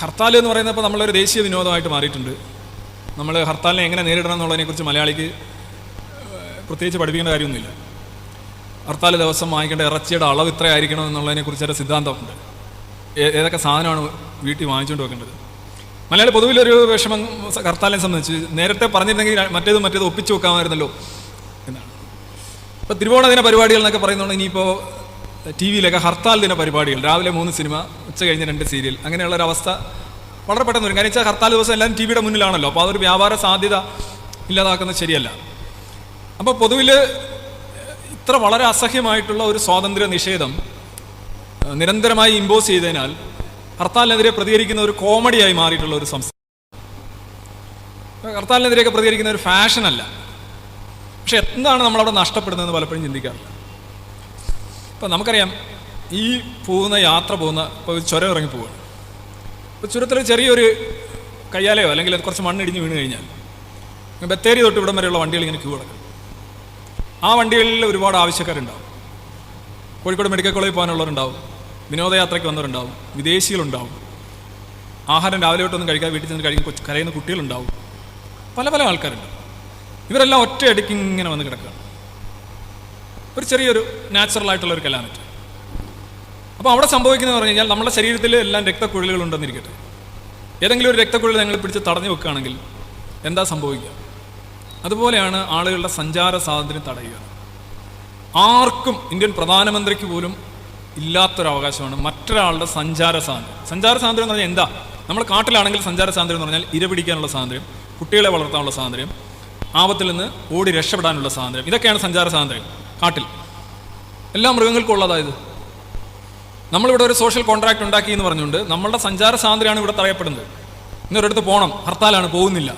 ഹർത്താൽ എന്ന് പറയുന്നത് ഇപ്പോൾ നമ്മളൊരു ദേശീയ വിനോദമായിട്ട് മാറിയിട്ടുണ്ട്. നമ്മൾ ഹർത്താലിനെ എങ്ങനെ നേരിടണം എന്നുള്ളതിനെക്കുറിച്ച് മലയാളിക്ക് പ്രത്യേകിച്ച് പഠിപ്പിക്കേണ്ട കാര്യമൊന്നുമില്ല. ഹർത്താൽ ദിവസം വാങ്ങിക്കേണ്ട ഇറച്ചിയുടെ അളവ് ഇത്രയായിരിക്കണം എന്നുള്ളതിനെക്കുറിച്ച് ഒരു സിദ്ധാന്തമുണ്ട് ഏതൊക്കെ സാധനമാണ് വീട്ടിൽ വാങ്ങിച്ചുകൊണ്ട് വെക്കേണ്ടത്? മലയാളി പൊതുവിലൊരു വിഷമം ഹർത്താലിനെ സംബന്ധിച്ച് നേരത്തെ പറഞ്ഞിരുന്നെങ്കിൽ മറ്റേത് മറ്റേത് ഒപ്പിച്ചു വെക്കാമായിരുന്നല്ലോ എന്നാണ്. ഇപ്പോൾ തിരുവോണ ദിന പരിപാടികൾ എന്നൊക്കെ പറയുന്നുണ്ടെങ്കിൽ ഇനിയിപ്പോൾ ടി വിയിലൊക്കെ ഹർത്താൽ ദിന പരിപാടികൾ രാവിലെ മൂന്ന് സിനിമ ഉച്ച കഴിഞ്ഞ രണ്ട് സീരിയൽ അങ്ങനെയുള്ള ഒരു അവസ്ഥ വളരെ പെട്ടെന്ന് വരും കാരണം വെച്ചാൽ ഹർത്താൽ ദിവസം എല്ലാം ടി വിയുടെ മുന്നിലാണല്ലോ. അപ്പോൾ അതൊരു വ്യാപാര സാധ്യത ഇല്ലാതാക്കുന്നത് ശരിയല്ല. അപ്പോൾ പൊതുവിൽ ഇത്ര വളരെ അസഹ്യമായിട്ടുള്ള ഒരു സ്വാതന്ത്ര്യ നിഷേധം നിരന്തരമായി ഇമ്പോസ് ചെയ്തതിനാൽ ഹർത്താലിനെതിരെ പ്രതികരിക്കുന്ന ഒരു കോമഡിയായി മാറിയിട്ടുള്ള ഒരു സംസ്ഥാനം. ഹർത്താലിനെതിരെയൊക്കെ പ്രതികരിക്കുന്ന ഒരു ഫാഷനല്ല പക്ഷെ എന്താണ് നമ്മളവിടെ നഷ്ടപ്പെടുന്നതെന്ന് പലപ്പോഴും ചിന്തിക്കാറില്ല. ഇപ്പം നമുക്കറിയാം ഈ പോകുന്ന യാത്ര പോകുന്ന ഇപ്പോൾ ഒരു ചുരം ഇറങ്ങി പോവുകയാണ്. ഇപ്പോൾ ചുരത്തിൽ ചെറിയൊരു കയ്യാലയോ അല്ലെങ്കിൽ കുറച്ച് മണ്ണിടിഞ്ഞ് വീണ് കഴിഞ്ഞാൽ ബത്തേരി തൊട്ട് ഇവിടം വരെയുള്ള വണ്ടികൾ ഇങ്ങനെ ക്യൂ കിടക്കും ആ വണ്ടികളിൽ ഒരുപാട് ആവശ്യക്കാരുണ്ടാവും. കോഴിക്കോട് മെഡിക്കൽ കോളേജിൽ പോകാനുള്ളവരുണ്ടാവും. വിനോദയാത്രയ്ക്ക് വന്നവരുണ്ടാവും. വിദേശികളുണ്ടാവും. ആഹാരം രാവിലെ തൊട്ടൊന്നും കഴിക്കാൻ വീട്ടിൽ ചെന്ന് കഴിക്കുന്ന കൊച്ചു കരയുന്ന കുട്ടികളുണ്ടാവും. പല പല ആൾക്കാരുണ്ട് ഇവരെല്ലാം ഒറ്റയടിക്ക് ഇങ്ങനെ വന്ന് കിടക്കുകയാണ്. ഒരു ചെറിയൊരു നാച്ചുറൽ ആയിട്ടുള്ള ഒരു കലാമിറ്റ്. അപ്പോൾ അവിടെ സംഭവിക്കുന്നത് പറഞ്ഞു കഴിഞ്ഞാൽ നമ്മുടെ ശരീരത്തിൽ എല്ലാം രക്തക്കുഴലുകൾ ഉണ്ടെന്നിരിക്കട്ടെ. ഏതെങ്കിലും ഒരു രക്തക്കുഴൽ നിങ്ങൾ പിടിച്ച് തടഞ്ഞു വെക്കുകയാണെങ്കിൽ എന്താ സംഭവിക്കുക? അതുപോലെയാണ് ആളുകളുടെ സഞ്ചാര സ്വാതന്ത്ര്യം തടയുക. ആർക്കും ഇന്ത്യൻ പ്രധാനമന്ത്രിക്ക് പോലും ഇല്ലാത്തൊരു അവകാശമാണ് മറ്റൊരാളുടെ സഞ്ചാര സ്വാതന്ത്ര്യം. സഞ്ചാര സ്വാതന്ത്ര്യം എന്ന് പറഞ്ഞാൽ എന്താ? നമ്മൾ കാട്ടിലാണെങ്കിൽ സഞ്ചാര സ്വാതന്ത്ര്യം എന്ന് പറഞ്ഞാൽ ഇര പിടിക്കാനുള്ള സ്വാതന്ത്ര്യം കുട്ടികളെ വളർത്താനുള്ള സ്വാതന്ത്ര്യം ആപത്തിൽ നിന്ന് ഓടി രക്ഷപ്പെടാനുള്ള സ്വാതന്ത്ര്യം. ഇതൊക്കെയാണ് സഞ്ചാര സ്വാതന്ത്ര്യം. കാട്ടിൽ. എല്ലാ മൃഗങ്ങൾക്കും ഉള്ളതായത് നമ്മളിവിടെ ഒരു സോഷ്യൽ കോൺട്രാക്ട് ഉണ്ടാക്കി എന്ന് പറഞ്ഞുകൊണ്ട് നമ്മളുടെ സഞ്ചാര സ്വാതന്ത്ര്യമാണ് ഇവിടെ തടയപ്പെടുന്നത്. ഇന്നൊരിടത്ത് പോകണം ഹർത്താലാണ് പോകുന്നില്ല.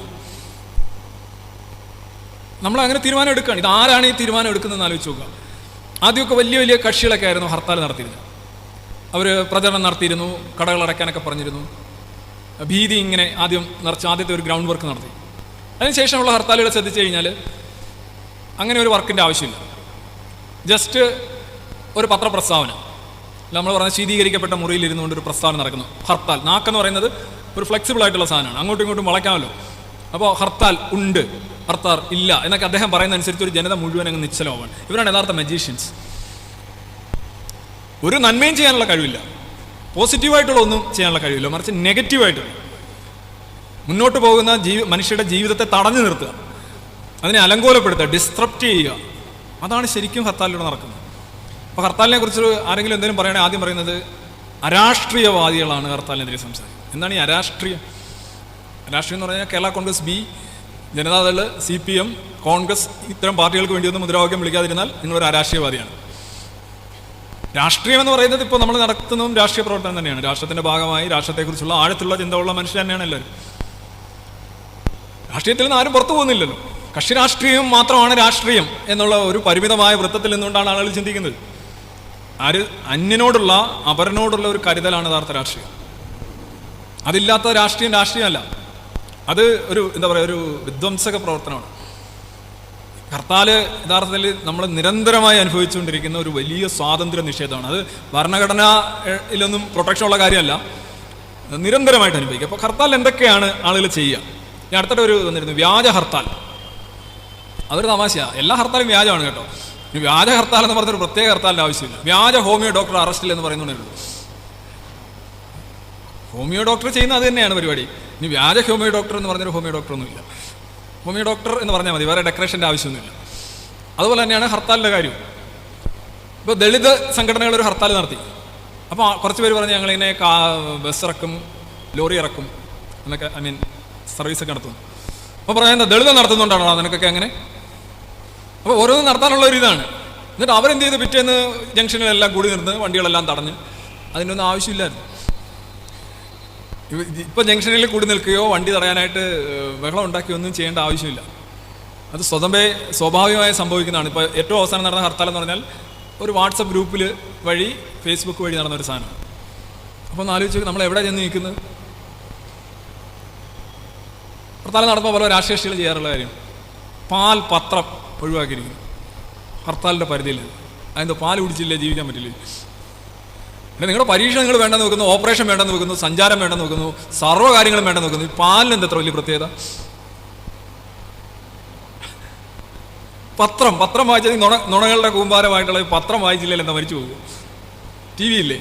നമ്മൾ അങ്ങനെ തീരുമാനം എടുക്കുകയാണ്. ഇത് ആരാണ് ഈ തീരുമാനം എടുക്കുന്നതെന്ന് ആലോചിച്ച് നോക്കുക. ആദ്യമൊക്കെ വലിയ വലിയ കക്ഷികളൊക്കെ ആയിരുന്നു ഹർത്താൽ നടത്തിയിരുന്നത്. അവർ പ്രചരണം നടത്തിയിരുന്നു കടകൾ അടയ്ക്കാനൊക്കെ പറഞ്ഞിരുന്നു. ഭീതി ഇങ്ങനെ ആദ്യം നിറച്ച് ആദ്യത്തെ ഒരു ഗ്രൗണ്ട് വർക്ക് നടത്തി. അതിനുശേഷമുള്ള ഹർത്താലുകൾ ശ്രദ്ധിച്ചു കഴിഞ്ഞാൽ അങ്ങനെ ഒരു വർക്കിന്റെ ആവശ്യമില്ല. ജസ്റ്റ് ഒരു പത്രപ്രസ്താവന. നമ്മൾ പറഞ്ഞ ശീതീകരിക്കപ്പെട്ട മുറിയിൽ ഇരുന്നുകൊണ്ട് ഒരു പ്രസ്ഥാനം നടക്കുന്നു. ഹർത്താൽ. നാക്കെന്ന് പറയുന്നത് ഒരു ഫ്ലെക്സിബിൾ ആയിട്ടുള്ള സാധനമാണ്. അങ്ങോട്ടും ഇങ്ങോട്ടും വളയ്ക്കാമല്ലോ അപ്പോൾ ഹർത്താൽ ഉണ്ട്. ഹർത്താൽ ഇല്ല എന്നൊക്കെ അദ്ദേഹം പറയുന്ന അനുസരിച്ച് ഒരു ജനത മുഴുവൻ അങ്ങ് നിശ്ചലമാവാണ്. ഇവരാണ് യഥാർത്ഥ മജീഷ്യൻസ് ഒരു നന്മയും ചെയ്യാനുള്ള കഴിവില്ല. പോസിറ്റീവായിട്ടുള്ള ഒന്നും ചെയ്യാനുള്ള കഴിവില്ല. മറിച്ച് നെഗറ്റീവായിട്ടുള്ള മുന്നോട്ട് പോകുന്ന ജീവി മനുഷ്യരുടെ ജീവിതത്തെ തടഞ്ഞു നിർത്തുക. അതിനെ അലങ്കോലപ്പെടുത്തുക ഡിസ്ട്രപ്റ്റ് ചെയ്യുക. അതാണ് ശരിക്കും ഹർത്താലിലൂടെ നടക്കുന്നത്. അപ്പോൾ ഹർത്താലിനെ കുറിച്ച് ആരെങ്കിലും എന്തെങ്കിലും പറയുകയാണെങ്കിൽ ആദ്യം പറയുന്നത് അരാഷ്ട്രീയവാദികളാണ് ഹർത്താലിനെതിരെ സംസാരിക്കുന്നത്. എന്താണ് ഈ അരാഷ്ട്രീയം? രാഷ്ട്രീയം എന്ന് പറഞ്ഞാൽ Kerala Congress B Janata Dal C P M Congress ഇത്തരം പാർട്ടികൾക്ക് വേണ്ടി ഒന്നും മുദ്രാവാക്യം വിളിക്കാതിരുന്നാൽ നിങ്ങളൊരു അരാഷ്ട്രീയവാദിയാണ്. രാഷ്ട്രീയം എന്ന് പറയുന്നത് ഇപ്പോൾ നമ്മൾ നടത്തുന്നതും രാഷ്ട്രീയ പ്രവർത്തനം തന്നെയാണ്. രാഷ്ട്രത്തിന്റെ ഭാഗമായി രാഷ്ട്രത്തെക്കുറിച്ചുള്ള ആഴത്തുള്ള ചിന്തയുള്ള മനുഷ്യർ തന്നെയാണ് എല്ലാവരും. രാഷ്ട്രീയത്തിൽ നിന്ന് ആരും പുറത്തു പോകുന്നില്ലല്ലോ. കക്ഷി രാഷ്ട്രീയം മാത്രമാണ് രാഷ്ട്രീയം എന്നുള്ള ഒരു പരിമിതമായ വൃത്തത്തിൽ നിന്നുകൊണ്ടാണ് ആളുകൾ ചിന്തിക്കുന്നത്. ആര് അന്യനോടുള്ള അപരനോടുള്ള ഒരു കരുതലാണ് യഥാർത്ഥ രാഷ്ട്രീയം. അതില്ലാത്ത രാഷ്ട്രീയം രാഷ്ട്രീയമല്ല. അത് ഒരു എന്താ പറയുക ഒരു വിധ്വംസക പ്രവർത്തനമാണ്. ഹർത്താൽ യഥാർത്ഥത്തിൽ നമ്മൾ നിരന്തരമായി അനുഭവിച്ചുകൊണ്ടിരിക്കുന്ന ഒരു വലിയ സ്വാതന്ത്ര്യ നിഷേധമാണ്. അത് ഭരണഘടനയിലൊന്നും പ്രൊട്ടക്ഷൻ ഉള്ള കാര്യമല്ല. നിരന്തരമായിട്ട് അനുഭവിക്കുക. അപ്പോൾ ഹർത്താൽ എന്തൊക്കെയാണ് ആളുകൾ ചെയ്യുക? ഞാൻ അടുത്തിട്ട് ഒരു വന്നിരുന്നു വ്യാജ ഹർത്താൽ. അതൊരു തമാശയാണ് എല്ലാ ഹർത്താലും വ്യാജമാണ് കേട്ടോ. ഈ വ്യാജ ഹർത്താൽ എന്ന് പറഞ്ഞൊരു പ്രത്യേക ഹർത്താലിന്റെ ആവശ്യമില്ല. വ്യാജ ഹോമിയോ ഡോക്ടർ അറസ്റ്റിൽ എന്ന് പറയുന്നുണ്ടല്ലോ ഹോമിയോ ഡോക്ടർ ചെയ്യുന്ന അത് തന്നെയാണ് പരിപാടി. ഇനി വ്യാജ ഹോമിയോ ഡോക്ടർ എന്ന് പറഞ്ഞൊരു ഹോമിയോ ഡോക്ടർ ഒന്നുമില്ല ഹോമിയോ ഡോക്ടർ എന്ന് പറഞ്ഞാൽ മതി. വേറെ ഡെക്കറേഷന്റെ ആവശ്യമൊന്നുമില്ല അതുപോലെ തന്നെയാണ് ഹർത്താലിന്റെ കാര്യം ഇപ്പോൾ ദളിത് സംഘടനകൾ ഒരു ഹർത്താൽ നടത്തി. അപ്പോൾ കുറച്ച് പേര് പറഞ്ഞ് ഞങ്ങളിങ്ങനെ കാ ബസ് ഇറക്കും ലോറി ഇറക്കും എന്നൊക്കെ ഐ മീൻ സർവീസൊക്കെ നടത്തുന്നു. അപ്പോൾ പറയുന്നത് ദളിതം നടത്തുന്നുണ്ടാണോ നിനക്കൊക്കെ അങ്ങനെ? അപ്പോൾ ഓരോന്നും നടത്താനുള്ള ഒരു എന്നിട്ട് അവരെന്ത് ചെയ്ത്? പിറ്റേന്ന് ജംഗ്ഷനിലെല്ലാം കൂടി നിർന്ന് വണ്ടികളെല്ലാം തടഞ്ഞ് അതിനൊന്നും ആവശ്യമില്ലായിരുന്നു. ഇപ്പം ജംഗ്ഷനിൽ കൂടി നിൽക്കുകയോ വണ്ടി തടയാനായിട്ട് വെള്ളം ബഹളം ഉണ്ടാക്കുകയോ ഒന്നും ചെയ്യേണ്ട ആവശ്യമില്ല. അത് സ്വതമേ സ്വാഭാവികമായി സംഭവിക്കുന്നതാണ്. ഇപ്പോൾ ഏറ്റവും അവസാനം നടന്ന ഹർത്താൽ എന്ന് പറഞ്ഞാൽ ഒരു വാട്സപ്പ് ഗ്രൂപ്പിൽ വഴി ഫേസ്ബുക്ക് വഴി നടന്ന ഒരു സാധനം. അപ്പോൾ ഒന്ന് ആലോചിച്ച് നമ്മൾ എവിടെ ചെന്ന് നിൽക്കുന്നത് ഹർത്താൽ നടന്നപ്പോൾ പല രാഷ്ട്രീയ കക്ഷികൾ ചെയ്യാറുള്ള കാര്യം. പാൽ പത്രം. ഒഴിവാക്കിയിരിക്കുന്നു. ഹർത്താലിന്റെ പരിധിയിൽ അതിന്റെ പാൽ കുടിച്ചില്ലേ ജീവിക്കാൻ പറ്റില്ല? പിന്നെ നിങ്ങളുടെ പരീക്ഷ നിങ്ങൾ വേണ്ടെന്ന് ഓപ്പറേഷൻ വേണ്ടെന്ന് വെക്കുന്നു സഞ്ചാരം വേണ്ടെന്ന് വെക്കുന്നു സർവ കാര്യങ്ങളും വേണ്ടെന്ന് വെക്കുന്നു. ഈ പാലിന് എന്താ വലിയ പ്രത്യേകത? പത്രം പത്രം വായിച്ചത് നുണ നുണകളുടെ കൂമ്പാരമായിട്ടുള്ള പത്രം വായിച്ചില്ലെങ്കിൽ എന്താ മരിച്ചു പോകും? ടി വി ഇല്ലേ?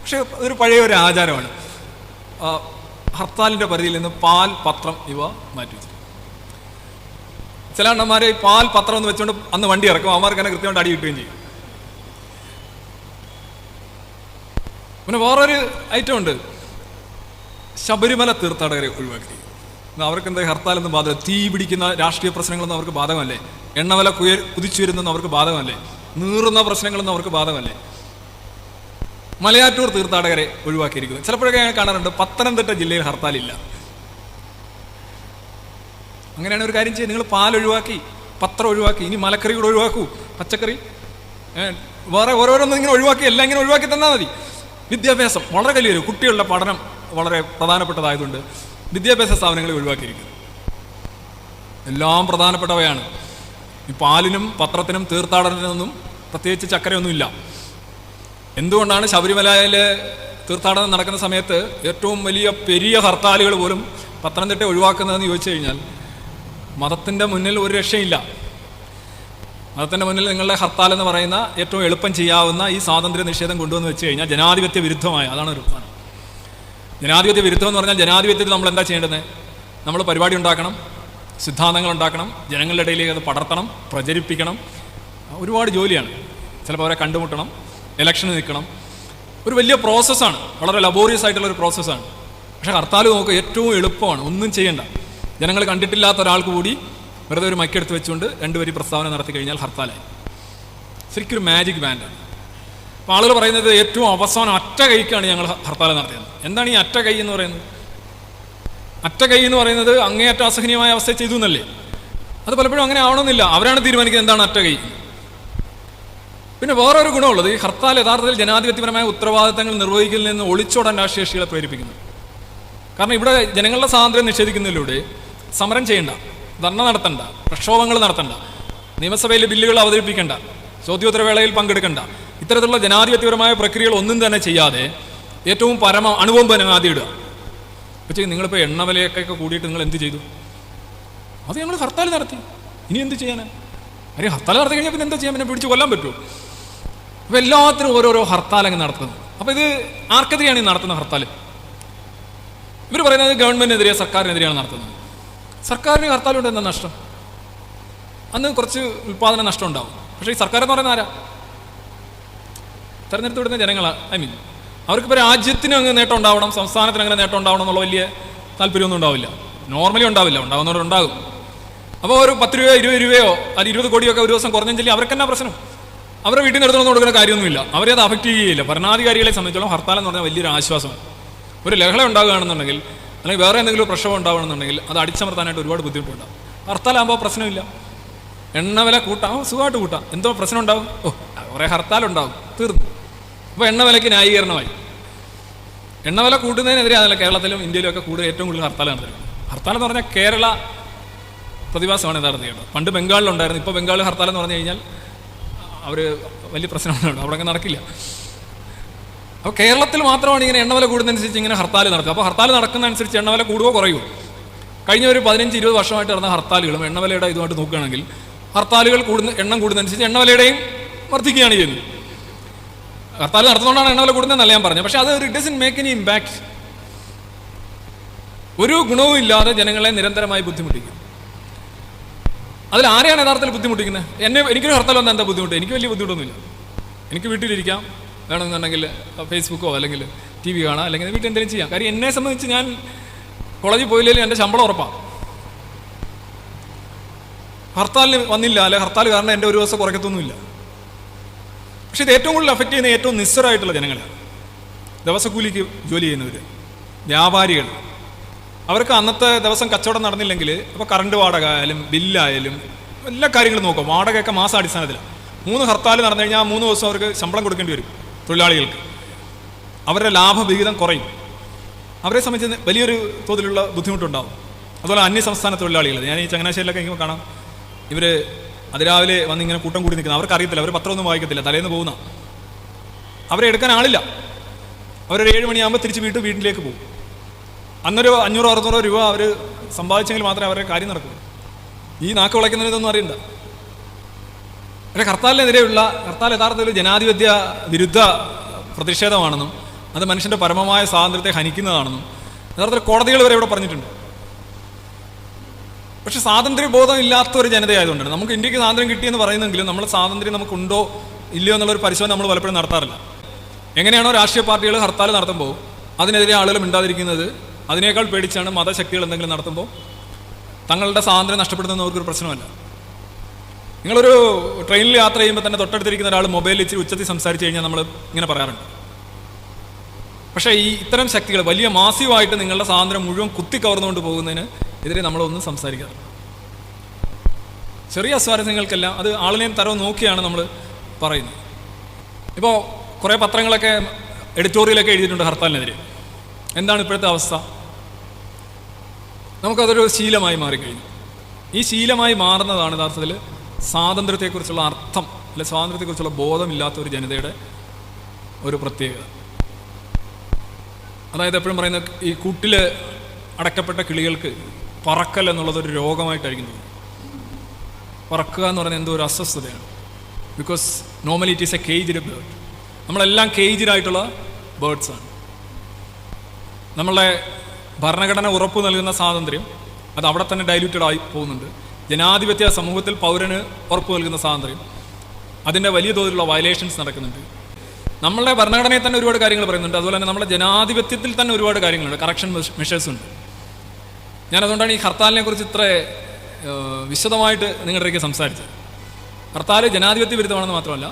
പക്ഷെ അതൊരു പഴയ ഒരു ആചാരമാണ്. ഹർത്താലിന്റെ പരിധിയിൽ നിന്ന് പാൽ പത്രം ഇവ മാറ്റി വെച്ചു ചില അണ്ണന്മാരെ പാൽ പത്രം എന്ന് വെച്ചുകൊണ്ട് അന്ന് വണ്ടി ഇറക്കും. അവന്മാർക്ക് തന്നെ കൃത്യമായിട്ട് അടി കിട്ടുകയും ചെയ്യും. പിന്നെ വേറൊരു ഐറ്റം ഉണ്ട്. ശബരിമല തീർത്ഥാടകരെ ഒഴിവാക്കി. അവർക്ക് എന്താ ഹർത്താലൊന്നും ബാധകം തീ പിടിക്കുന്ന രാഷ്ട്രീയ പ്രശ്നങ്ങളൊന്നും അവർക്ക് ബാധകമല്ലേ? എണ്ണവില കുയ കുതിച്ചു വരുന്നൊന്നും അവർക്ക് ബാധകമല്ലേ? നീറുന്ന പ്രശ്നങ്ങളൊന്നും അവർക്ക് ബാധകമല്ലേ? മലയാറ്റൂർ തീർത്ഥാടകരെ ഒഴിവാക്കിയിരിക്കുന്നു. ചിലപ്പോഴൊക്കെ ഞാൻ കാണാറുണ്ട് പത്തനംതിട്ട ജില്ലയിൽ ഹർത്താലില്ല അങ്ങനെയാണ് ഒരു കാര്യം ചെയ്യുക. നിങ്ങൾ പാൽ ഒഴിവാക്കി പത്രം ഒഴിവാക്കി ഇനി മലക്കറി കൂടെ ഒഴിവാക്കൂ. പച്ചക്കറി വേറെ ഓരോരോന്നും ഇങ്ങനെ ഒഴിവാക്കി എല്ലാം ഇങ്ങനെ ഒഴിവാക്കി തന്നാൽ മതി. വിദ്യാഭ്യാസം വളരെ വലിയൊരു കുട്ടികളുടെ പഠനം വളരെ പ്രധാനപ്പെട്ടതായതുകൊണ്ട് വിദ്യാഭ്യാസ സ്ഥാപനങ്ങളെ ഒഴിവാക്കിയിരിക്കുന്നു. എല്ലാം പ്രധാനപ്പെട്ടവയാണ്. ഈ പാലിനും പത്രത്തിനും തീർത്ഥാടനത്തിനൊന്നും പ്രത്യേകിച്ച് ചക്കരയൊന്നുമില്ല. എന്തുകൊണ്ടാണ് ശബരിമലയിൽ തീർത്ഥാടനം നടക്കുന്ന സമയത്ത് ഏറ്റവും വലിയ പെരിയ ഹർത്താലുകൾ പോലും പത്തനംതിട്ട ഒഴിവാക്കുന്നതെന്ന് ചോദിച്ചു കഴിഞ്ഞാൽ മതത്തിന്റെ മുന്നിൽ ഒരു രക്ഷയില്ല. മതത്തിന്റെ മുന്നിൽ നിങ്ങളുടെ ഹർത്താൽ എന്ന് പറയുന്ന ഏറ്റവും എളുപ്പം ചെയ്യാവുന്ന ഈ സ്വാതന്ത്ര്യ നിഷേധം കൊണ്ടുവന്ന് വെച്ച് കഴിഞ്ഞാൽ ജനാധിപത്യ വിരുദ്ധമായ അതാണ് ഒരു പ്രധാനം. ജനാധിപത്യ വിരുദ്ധം എന്ന് പറഞ്ഞാൽ ജനാധിപത്യത്തിൽ നമ്മൾ എന്താ ചെയ്യേണ്ടത്? നമ്മൾ പരിപാടി ഉണ്ടാക്കണം സിദ്ധാന്തങ്ങൾ ഉണ്ടാക്കണം ജനങ്ങളുടെ ഇടയിലേക്ക് അത് പടർത്തണം പ്രചരിപ്പിക്കണം. ഒരുപാട് ജോലിയാണ്. ചിലപ്പോൾ അവരെ കണ്ടുമുട്ടണം ഇലക്ഷന് നിൽക്കണം. ഒരു വലിയ പ്രോസസ്സാണ് വളരെ ലബോറിയസ് ആയിട്ടുള്ള ഒരു പ്രോസസ്സാണ് പക്ഷേ ഹർത്താൽ നോക്കുക ഏറ്റവും എളുപ്പമാണ്. ഒന്നും ചെയ്യണ്ട. ജനങ്ങൾ കണ്ടിട്ടില്ലാത്ത ഒരാൾക്ക് കൂടി വെറുതെ ഒരു മൈക്കെടുത്ത് വെച്ചുകൊണ്ട് രണ്ടുപേരും പ്രസ്താവന നടത്തി കഴിഞ്ഞാൽ ഹർത്താലായി. ശരിക്കൊരു മാജിക് ബാൻഡാണ് അപ്പോൾ ആളുകൾ പറയുന്നത് ഏറ്റവും അവസാനം അറ്റ കൈക്കാണ് ഞങ്ങൾ ഹർത്താൽ നടത്തിയത്. എന്താണ് ഈ അറ്റ കൈ എന്ന് പറയുന്നത്? അറ്റ കൈ എന്ന് പറയുന്നത് അങ്ങേയറ്റ അസഹനീയമായ അവസ്ഥ ചെയ്തു എന്നല്ലേ? അത് പലപ്പോഴും അങ്ങനെ ആവണമെന്നില്ല. അവരാണ് തീരുമാനിക്കുന്നത് എന്താണ് അറ്റ കൈ? പിന്നെ വേറൊരു ഗുണമുള്ളത് ഈ ഹർത്താൽ യഥാർത്ഥത്തിൽ ജനാധിപത്യപരമായ ഉത്തരവാദിത്തങ്ങൾ നിർവഹിക്കുന്നതിൽ നിന്ന് ഒളിച്ചോടാൻ രാഷ്ട്രീയകക്ഷികളെ പ്രേരിപ്പിക്കുന്നു. കാരണം ഇവിടെ ജനങ്ങളുടെ സ്വാതന്ത്ര്യം നിഷേധിക്കുന്നതിലൂടെ സമരം ചെയ്യണ്ട. ധർണ നടത്തണ്ട. പ്രക്ഷോഭങ്ങൾ നടത്തണ്ട. നിയമസഭയിൽ ബില്ലുകൾ അവതരിപ്പിക്കണ്ട. ചോദ്യോത്തരവേളയിൽ പങ്കെടുക്കണ്ട. ഇത്തരത്തിലുള്ള ജനാധിപത്യപരമായ പ്രക്രിയകൾ ഒന്നും തന്നെ ചെയ്യാതെ ഏറ്റവും പരമ അണുബോംബനം ആദ്യം ഇടുക. പക്ഷേ നിങ്ങളിപ്പോൾ എണ്ണവിലയൊക്കെ കൂടിയിട്ട് നിങ്ങൾ എന്ത് ചെയ്തു? അത് ഞങ്ങൾ ഹർത്താൽ നടത്തി. ഇനി എന്ത് ചെയ്യാനാ? അല്ലെങ്കിൽ ഹർത്താൽ നടത്തി കഴിഞ്ഞാൽ പിന്നെ എന്താ ചെയ്യാൻ? പിന്നെ പിടിച്ച് കൊല്ലാൻ പറ്റുമോ? അപ്പോൾ എല്ലാത്തിനും ഓരോരോ ഹർത്താൽ അങ്ങ് നടത്തുന്നത്. അപ്പോൾ ഇത് ആർക്കെതിരെയാണ് ഈ നടത്തുന്ന ഹർത്താൽ ഇവർ പറയുന്നത് ഗവൺമെന്റിനെതിരെ സർക്കാരിനെതിരെയാണ് നടത്തുന്നത്. സർക്കാരിന് ഹർത്താലും ഉണ്ട് എന്താ നഷ്ടം? അന്ന് കുറച്ച് ഉൽപ്പാദന നഷ്ടം ഉണ്ടാവും. പക്ഷേ ഈ സർക്കാർ എന്ന് പറയുന്ന ആരാ? തെരഞ്ഞെടുത്ത് വിടുന്ന ജനങ്ങളാണ് ഐ മീൻ അവർക്കിപ്പോൾ രാജ്യത്തിന് അങ്ങ് നേട്ടം ഉണ്ടാവണം സംസ്ഥാനത്തിന് അങ്ങനെ നേട്ടം ഉണ്ടാവണം എന്നുള്ള വലിയ താല്പര്യമൊന്നും ഉണ്ടാവില്ല. നോർമലി ഉണ്ടാവില്ല ഉണ്ടാവുന്നവരുണ്ടാകും അപ്പോൾ ഒരു പത്ത് രൂപയോ ഇരുപത് രൂപയോ അത് ഇരുപത് കോടിയൊക്കെ ഒരു ദിവസം കുറഞ്ഞെങ്കിൽ അവർക്ക് എന്നാ പ്രശ്നം? അവരുടെ വീട്ടിൽ നിന്ന് എടുത്തുകൊണ്ട് കൊടുക്കുന്ന കാര്യമൊന്നുമില്ല. അവരെ അത് അഫക്റ്റ് ചെയ്യുകയില്ല. ഭരണാധികാരികളെ സംബന്ധിച്ചോളം ഹർത്താൽ എന്ന് പറഞ്ഞാൽ വലിയൊരു ആശ്വാസം ഒരു ലഹള ഉണ്ടാകുകയാണെന്നുണ്ടെങ്കിൽ അല്ലെങ്കിൽ വേറെ എന്തെങ്കിലും പ്രശ്നം ഉണ്ടാവണമെന്നുണ്ടെങ്കിൽ അത് അടിച്ചമർത്താനായിട്ട് ഒരുപാട് ബുദ്ധിമുട്ടുണ്ടാവും. ഹർത്താലാകുമ്പോൾ പ്രശ്നമില്ല. എണ്ണ വില കൂട്ടാം. സുഖമായിട്ട് കൂട്ടാം. എന്തോ പ്രശ്നം ഉണ്ടാവും. ഓ കുറേ ഹർത്താലുണ്ടാവും. തീർന്നു. അപ്പോൾ എണ്ണ വിലയ്ക്ക് ന്യായീകരണമായി. എണ്ണ വില കൂട്ടുന്നതിനെതിരെയാണല്ലോ കേരളത്തിലും ഇന്ത്യയിലും ഒക്കെ കൂടുതൽ ഏറ്റവും കൂടുതൽ ഹർത്താൽ നടത്തുന്നത് ഹർത്താൽ എന്ന് പറഞ്ഞാൽ കേരള പ്രതിഭാസമാണ് ഇതാണ് ചെയ്യേണ്ടത് പണ്ട് ബംഗാളിലുണ്ടായിരുന്നു. ഇപ്പോൾ ബംഗാളിൽ ഹർത്താൽ എന്ന് പറഞ്ഞു കഴിഞ്ഞാൽ അവർ വലിയ പ്രശ്നമാണ് അവിടെ അങ്ങനെ നടക്കില്ല. അപ്പോൾ കേരളത്തിൽ മാത്രമാണ് ഇങ്ങനെ എണ്ണവില കൂടുന്നതനുസരിച്ച് ഇങ്ങനെ ഹർത്താൽ നടക്കുക. അപ്പോൾ ഹർത്താൽ നടക്കുന്നതനുസരിച്ച് എണ്ണവില കൂടുകയോ കുറയുമോ കഴിഞ്ഞ ഒരു പതിനഞ്ച് ഇരുപത് വർഷമായിട്ട് നടന്ന ഹർത്താലുകളും എണ്ണവിലയുടെ ഇതുമായിട്ട് നോക്കുകയാണെങ്കിൽ ഹർത്താലുകൾ കൂടുന്ന എണ്ണം കൂടുന്നതനുസരിച്ച് എണ്ണവിലയുടെയും വർദ്ധിക്കുകയാണ് ചെയ്യുന്നത്. ഹർത്താൽ നടത്തുന്നതുകൊണ്ടാണ് എണ്ണവില കൂടുന്നതെന്നല്ല ഞാൻ പറഞ്ഞത്. പക്ഷെ അത് it doesn't make any impact ഒരു ഗുണവും ഇല്ലാതെ ജനങ്ങളെ നിരന്തരമായി ബുദ്ധിമുട്ടിക്കും അതിൽ ആരെയാണ് യഥാർത്ഥത്തിൽ ബുദ്ധിമുട്ടിക്കുന്നത്? എന്നെ എനിക്കൊരു ഹർത്താൽ വന്നാൽ എന്താ ബുദ്ധിമുട്ട്? എനിക്ക് വലിയ ബുദ്ധിമുട്ടൊന്നുമില്ല. എനിക്ക് വീട്ടിലിരിക്കാം. വേണമെന്നുണ്ടെങ്കിൽ ഫേസ്ബുക്കോ അല്ലെങ്കിൽ ടി വി കാണാം അല്ലെങ്കിൽ വീട്ടിൽ എന്തെങ്കിലും ചെയ്യാം. കാര്യം എന്നെ സംബന്ധിച്ച് ഞാൻ കോളേജിൽ പോയില്ലെങ്കിലും എന്റെ ശമ്പളം ഉറപ്പാണ് ഹർത്താലിന് വന്നില്ല അല്ലെ ഹർത്താൽ കാരണം എന്റെ ഒരു ദിവസം കുറയ്ക്കത്തൊന്നുമില്ല. പക്ഷെ ഇത് ഏറ്റവും കൂടുതൽ അഫക്റ്റ് ചെയ്യുന്ന ഏറ്റവും നിസ്സരായിട്ടുള്ള ജനങ്ങളാണ്. ദിവസക്കൂലിക്ക് ജോലി ചെയ്യുന്നവർ വ്യാപാരികൾ അവർക്ക് അന്നത്തെ ദിവസം കച്ചവടം നടന്നില്ലെങ്കിൽ അപ്പോൾ കറണ്ട് വാടക ആയാലും ബില്ലായാലും എല്ലാ കാര്യങ്ങളും നോക്കും. വാടകയൊക്കെ മാസാടിസ്ഥാനത്തിലാണ് മൂന്ന് ഹർത്താൽ നടന്നു കഴിഞ്ഞാൽ മൂന്ന് ദിവസം അവർക്ക് ശമ്പളം കൊടുക്കേണ്ടി വരും. തൊഴിലാളികൾക്ക്. അവരുടെ ലാഭവിഹിതം കുറയും. അവരെ സംബന്ധിച്ച് വലിയൊരു തോതിലുള്ള ബുദ്ധിമുട്ടുണ്ടാവും. അതുപോലെ അന്യ സംസ്ഥാന തൊഴിലാളികൾ ഞാൻ ഈ ചങ്ങനാശ്ശേരിയിലൊക്കെ ഇങ്ങനെ കാണാം. ഇവർ അതിരാവിലെ വന്ന് ഇങ്ങനെ കൂട്ടം കൂടി നിൽക്കുന്നത് അവർക്ക് അറിയത്തില്ല അവർ പത്രമൊന്നും വായിക്കത്തില്ല തലേന്ന് പോകുന്ന. അവരെ എടുക്കാൻ ആളില്ല. അവരൊരു ഏഴ് മണിയാകുമ്പോൾ തിരിച്ച് വീട്ട് വീട്ടിലേക്ക് പോകും. അന്നൊരു അഞ്ഞൂറോ അറുന്നൂറോ രൂപ അവർ സമ്പാദിച്ചെങ്കിൽ മാത്രമേ അവരുടെ കാര്യം നടക്കൂ. ഈ നാക്ക് വിളയ്ക്കുന്നതിനൊന്നും അറിയണ്ട. പക്ഷേ ഹർത്താലിനെതിരെയുള്ള ഹർത്താൽ യഥാർത്ഥത്തിൽ ജനാധിപത്യ വിരുദ്ധ പ്രതിഷേധമാണെന്നും അത് മനുഷ്യന്റെ പരമമായ സ്വാതന്ത്ര്യത്തെ ഹനിക്കുന്നതാണെന്നും യഥാർത്ഥത്തിൽ കോടതികൾ വരെ ഇവിടെ പറഞ്ഞിട്ടുണ്ട്. പക്ഷെ സ്വാതന്ത്ര്യബോധം ഇല്ലാത്ത ഒരു ജനതയായതുകൊണ്ടാണ്. നമുക്ക് ഇന്ത്യയ്ക്ക് സ്വാതന്ത്ര്യം കിട്ടിയെന്ന് പറയുന്നെങ്കിലും നമ്മൾ സ്വാതന്ത്ര്യം നമുക്കുണ്ടോ ഇല്ലയോ എന്നുള്ളൊരു പരിശോധന നമ്മൾ പലപ്പോഴും നടത്താറില്ല. എങ്ങനെയാണോ രാഷ്ട്രീയ പാർട്ടികൾ ഹർത്താൽ നടത്തുമ്പോൾ അതിനെതിരെ ആളുകൾ മിണ്ടാതിരിക്കുന്നത് അതിനേക്കാൾ പേടിച്ചാണ് മതശക്തികൾ എന്തെങ്കിലും നടത്തുമ്പോൾ തങ്ങളുടെ സ്വാതന്ത്ര്യം നഷ്ടപ്പെടുന്നവർക്കൊരു പ്രശ്നമല്ല. നിങ്ങളൊരു ട്രെയിനിൽ യാത്ര ചെയ്യുമ്പോൾ തന്നെ തൊട്ടടുത്തിരിക്കുന്ന ഒരാൾ മൊബൈലിൽ ഇച്ചിരി ഉച്ചത്തിൽ സംസാരിച്ച് കഴിഞ്ഞാൽ നമ്മൾ ഇങ്ങനെ പറയാറുണ്ട്. പക്ഷേ ഈ ഇത്തരം ശക്തികൾ വലിയ മാസീവായിട്ട് നിങ്ങളുടെ സ്വാതന്ത്ര്യം മുഴുവൻ കുത്തി കവർന്നുകൊണ്ട് പോകുന്നതിന് എതിരെ നമ്മളൊന്നും സംസാരിക്കാറില്ല. ചെറിയ അസ്വാരസ്യങ്ങൾക്കല്ല അത് ആളിനെയും തരവും നോക്കിയാണ് നമ്മൾ പറയുന്നത്. ഇപ്പോൾ കുറേ പത്രങ്ങളൊക്കെ എഡിറ്റോറിയലൊക്കെ എഴുതിയിട്ടുണ്ട് ഹർത്താലിനെതിരെ. എന്താണ് ഇപ്പോഴത്തെ അവസ്ഥ? നമുക്കതൊരു ശീലമായി മാറിക്കഴിഞ്ഞു. ഈ ശീലമായി മാറുന്നതാണ് യഥാർത്ഥത്തിൽ സ്വാതന്ത്ര്യത്തെക്കുറിച്ചുള്ള അർത്ഥം അല്ലെ സ്വാതന്ത്ര്യത്തെക്കുറിച്ചുള്ള ബോധമില്ലാത്ത ഒരു ജനതയുടെ ഒരു പ്രത്യേകത. അതായത് എപ്പോഴും പറയുന്ന ഈ കൂട്ടിൽ അടക്കപ്പെട്ട കിളികൾക്ക് പറക്കൽ എന്നുള്ളത് ഒരു രോഗമായിട്ടായിരിക്കും തോന്നുന്നത് പറക്കുക എന്ന് പറയുന്നത് എന്തോ ഒരു അസ്വസ്ഥതയാണ്. Because normally it is a caged bird നമ്മളെല്ലാം കേജ്ഡ് ബേർഡ്സാണ് നമ്മളെ ഭരണഘടന ഉറപ്പ് നൽകുന്ന സ്വാതന്ത്ര്യം അത് അവിടെ തന്നെ ഡൈല്യൂട്ടഡ് ആയി പോകുന്നുണ്ട്. ജനാധിപത്യ സമൂഹത്തിൽ പൗരന് ഉറപ്പു നൽകുന്ന സ്വാതന്ത്ര്യം. അതിന്റെ വലിയ തോതിലുള്ള വയലേഷൻസ് നടക്കുന്നുണ്ട്. നമ്മളുടെ ഭരണഘടനയിൽ തന്നെ ഒരുപാട് കാര്യങ്ങൾ പറയുന്നുണ്ട്. അതുപോലെ തന്നെ നമ്മുടെ ജനാധിപത്യത്തിൽ തന്നെ ഒരുപാട് കാര്യങ്ങളുണ്ട്. കറക്ഷൻ മെഷേഴ്സ് ഉണ്ട്. ഞാൻ അതുകൊണ്ടാണ് ഈ ഹർത്താലിനെ കുറിച്ച് ഇത്ര വിശദമായിട്ട് നിങ്ങളുടെ ഇടയ്ക്ക് സംസാരിച്ചത്. ഹർത്താൽ ജനാധിപത്യ വിരുദ്ധമാണെന്ന് മാത്രമല്ല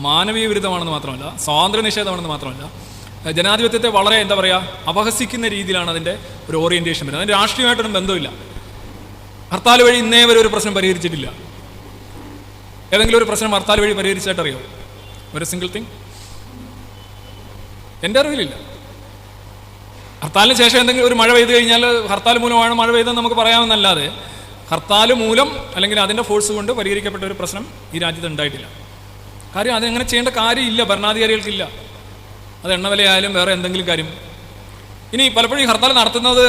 മാനവീയ വിരുദ്ധമാണെന്ന് മാത്രമല്ല സ്വാതന്ത്ര്യ നിഷേധമാണെന്ന് മാത്രമല്ല ജനാധിപത്യത്തെ വളരെ എന്താ പറയുക അപഹസിക്കുന്ന രീതിയിലാണ് അതിന്റെ ഒരു ഓറിയന്റേഷൻ വരുന്നത്. അതിന് രാഷ്ട്രീയമായിട്ടൊന്നും ബന്ധമില്ല. ഹർത്താൽ വഴി ഇന്നേ വരെ ഒരു പ്രശ്നം പരിഹരിച്ചിട്ടില്ല. ഏതെങ്കിലും ഒരു പ്രശ്നം ഹർത്താൽ വഴി പരിഹരിച്ചായിട്ടറിയോ ഒരു സിംഗിൾ തിങ് എന്റെ അറിവിലില്ല. ഹർത്താലിന് ശേഷം എന്തെങ്കിലും ഒരു മഴ പെയ്ത് കഴിഞ്ഞാൽ ഹർത്താൽ മൂലമാണ് മഴ പെയ്തെന്ന് നമുക്ക് പറയാമെന്നല്ലാതെ ഹർത്താൽ മൂലം അല്ലെങ്കിൽ അതിന്റെ ഫോഴ്സ് കൊണ്ട് പരിഹരിക്കപ്പെട്ട ഒരു പ്രശ്നം ഈ രാജ്യത്ത് ഉണ്ടായിട്ടില്ല. കാര്യം അതങ്ങനെ ചെയ്യേണ്ട കാര്യമില്ല ഭരണാധികാരികൾക്കില്ല. അത് എണ്ണവിലയായാലും വേറെ എന്തെങ്കിലും കാര്യം. ഇനി പലപ്പോഴും ഹർത്താൽ നടത്തുന്നത്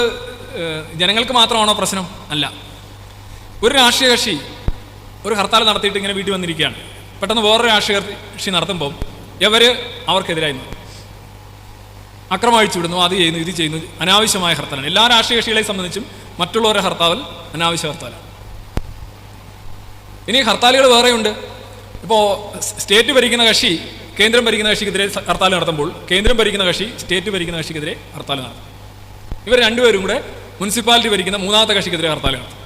ജനങ്ങൾക്ക് മാത്രമാണോ പ്രശ്നം? അല്ല. ഒരു രാഷ്ട്രീയ കക്ഷി ഒരു ഹർത്താൽ നടത്തിയിട്ട് ഇങ്ങനെ വീട്ടിൽ വന്നിരിക്കുകയാണ്. പെട്ടെന്ന് വേറൊരു രാഷ്ട്രീയ കക്ഷി നടത്തുമ്പോൾ ഇവർ അവർക്കെതിരായി അക്രമിച്ചു അക്രമം അഴിച്ചുവിടുന്നു അത് ചെയ്യുന്നു ഇത് ചെയ്യുന്നു അനാവശ്യമായ ഹർത്താലാണ്. എല്ലാ രാഷ്ട്രീയ കക്ഷികളെയും സംബന്ധിച്ചും മറ്റുള്ളവരുടെ ഹർത്താവൽ അനാവശ്യ ഹർത്താലാണ്. ഇനി ഹർത്താലുകൾ വേറെയുണ്ട്. ഇപ്പോൾ സ്റ്റേറ്റ് ഭരിക്കുന്ന കക്ഷി കേന്ദ്രം ഭരിക്കുന്ന കക്ഷിക്കെതിരെ ഹർത്താൽ നടത്തുമ്പോൾ കേന്ദ്രം ഭരിക്കുന്ന കക്ഷി സ്റ്റേറ്റ് ഭരിക്കുന്ന കക്ഷിക്കെതിരെ ഹർത്താൽ നടത്തും. ഇവർ രണ്ടുപേരും കൂടെ മുനിസിപ്പാലിറ്റി ഭരിക്കുന്ന മൂന്നാമത്തെ കക്ഷിക്കെതിരെ ഹർത്താൽ നടത്തും.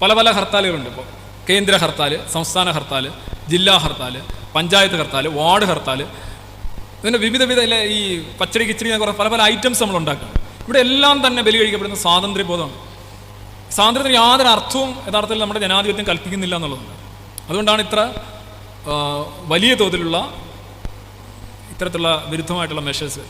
പല പല ഹർത്താലുകളുണ്ട് ഇപ്പോൾ കേന്ദ്ര ഹർത്താൽ സംസ്ഥാന ഹർത്താൽ ജില്ലാ ഹർത്താൽ പഞ്ചായത്ത് ഹർത്താൽ വാർഡ് ഹർത്താൽ ഇതിന്റെ വിവിധ വിധ ഈ പച്ചടി കിച്ചടി പറഞ്ഞ പല പല ഐറ്റംസ് നമ്മൾ ഉണ്ടാക്കും ഇവിടെ എല്ലാം തന്നെ ബലി കഴിക്കപ്പെടുന്ന സ്വാതന്ത്ര്യബോധമാണ്. സ്വാതന്ത്ര്യത്തിന് യാതൊരു അർത്ഥവും യഥാർത്ഥത്തിൽ നമ്മുടെ ജനാധിപത്യം കൽപ്പിക്കുന്നില്ല എന്നുള്ളതാണ്. അതുകൊണ്ടാണ് ഇത്ര വലിയ തോതിലുള്ള ഇത്തരത്തിലുള്ള വിരുദ്ധമായിട്ടുള്ള മെഷേഴ്സ്